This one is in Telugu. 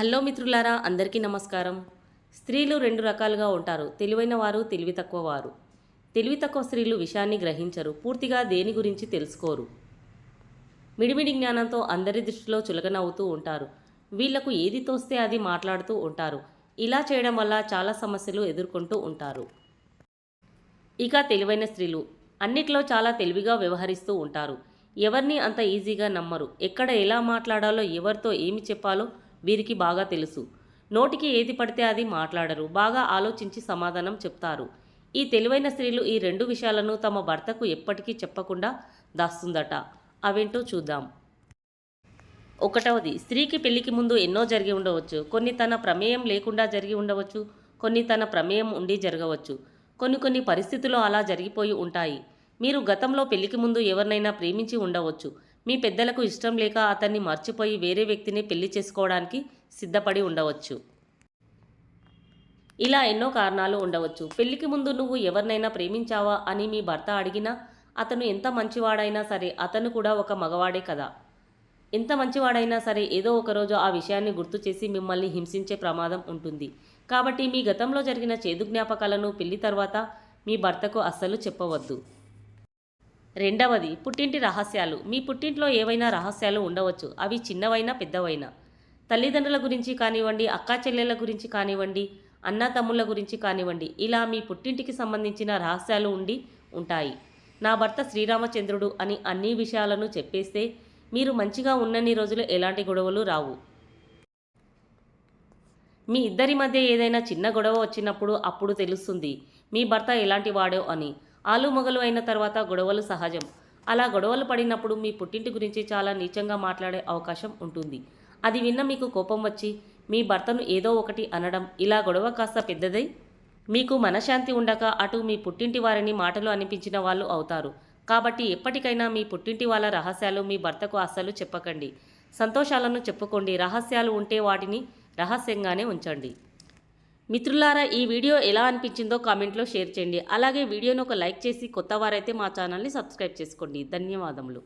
హలో మిత్రులారా అందరికీ నమస్కారం. స్త్రీలు రెండు రకాలుగా ఉంటారు. తెలివైన వారు తెలివి తక్కువ వారు. తెలివి తక్కువ స్త్రీలు విషయాన్ని గ్రహించరు పూర్తిగా దేని గురించి తెలుసుకోరు. మిడిమిడి జ్ఞానంతో అందరి దృష్టిలో చులకనవుతూ ఉంటారు. వీళ్ళకు ఏది తోస్తే అది మాట్లాడుతూ ఉంటారు. ఇలా చేయడం వల్ల చాలా సమస్యలు ఎదుర్కొంటూ ఉంటారు. ఇక తెలివైన స్త్రీలు. అన్నిట్లో చాలా తెలివిగా వ్యవహరిస్తూ ఉంటారు. ఎవరిని అంత ఈజీగా నమ్మరు. ఎక్కడ ఎలా మాట్లాడాలో ఎవరితో ఏమి చెప్పాలో వీరికి బాగా తెలుసు. నోటికి ఏది పడితే అది మాట్లాడరు. బాగా ఆలోచించి సమాధానం చెప్తారు. ఈ తెలివైన స్త్రీలు ఈ రెండు విషయాలను తమ భర్తకు ఎప్పటికీ చెప్పకుండా దాస్తుందట. అవేంటో చూద్దాం. ఒకటవది స్త్రీకి పెళ్ళికి ముందు ఎన్నో జరిగి ఉండవచ్చు. కొన్ని తన ప్రమేయం లేకుండా జరిగి ఉండవచ్చు. కొన్ని తన ప్రమేయం ఉండి జరగవచ్చు. కొన్ని కొన్ని పరిస్థితులు అలా జరిగిపోయి ఉంటాయి. మీరు గతంలో పెళ్ళికి ముందు ఎవరినైనా ప్రేమించి ఉండవచ్చు. మీ పెద్దలకు ఇష్టం లేక అతన్ని మర్చిపోయి వేరే వ్యక్తిని పెళ్ళి చేసుకోవడానికి సిద్ధపడి ఉండవచ్చు. ఇలా ఎన్నో కారణాలు ఉండవచ్చు. పెళ్ళికి ముందు నువ్వు ఎవరినైనా ప్రేమించావా అని మీ భర్త అడిగినా అతను ఎంత మంచివాడైనా సరే అతను కూడా ఒక మగవాడే కదా. ఎంత మంచివాడైనా సరే ఏదో ఒకరోజు ఆ విషయాన్ని గుర్తు చేసి మిమ్మల్ని హింసించే ప్రమాదం ఉంటుంది. కాబట్టి మీ గతంలో జరిగిన చేదు జ్ఞాపకాలను పెళ్ళి తర్వాత మీ భర్తకు అస్సలు చెప్పవద్దు. రెండవది పుట్టింటి రహస్యాలు. మీ పుట్టింట్లో ఏవైనా రహస్యాలు ఉండవచ్చు. అవి చిన్నవైనా పెద్దవైనా. తల్లిదండ్రుల గురించి కానివ్వండి అక్కా చెల్లెళ్ళ గురించి కానివ్వండి అన్న తమ్ముళ్ళ గురించి కానివ్వండి ఇలా మీ పుట్టింటికి సంబంధించిన రహస్యాలు ఉండి ఉంటాయి. నా భర్త శ్రీరామచంద్రుడు అని అన్ని విషయాలను చెప్పేస్తే మీరు మంచిగా ఉన్నన్ని రోజులు ఎలాంటి గొడవలు రావు. మీ ఇద్దరి మధ్య ఏదైనా చిన్న గొడవ వచ్చినప్పుడు అప్పుడు తెలుస్తుంది మీ భర్త ఎలాంటి వాడో అని. ఆలు మొగలు అయిన తర్వాత గొడవలు సహజం. అలా గొడవలు పడినప్పుడు మీ పుట్టింటి గురించి చాలా నీచంగా మాట్లాడే అవకాశం ఉంటుంది. అది విన్న మీకు కోపం వచ్చి మీ భర్తను ఏదో ఒకటి అనడం ఇలా గొడవ కాస్త పెద్దదై మీకు మనశ్శాంతి ఉండక అటు మీ పుట్టింటి వారిని మాటలు అనిపించిన వాళ్ళు అవుతారు. కాబట్టి ఎప్పటికైనా మీ పుట్టింటి వాళ్ళ రహస్యాలు మీ భర్తకు అస్సలు చెప్పకండి. సంతోషాలను చెప్పుకోండి. రహస్యాలు ఉంటే వాటిని రహస్యంగానే ఉంచండి. మిత్రులారా ఈ వీడియో ఎలా అనిపించిందో కామెంట్లో షేర్ చేయండి. అలాగే వీడియోను ఒక లైక్ చేసి కొత్త వారైతే మా ఛానల్ని సబ్స్క్రైబ్ చేసుకోండి. ధన్యవాదములు.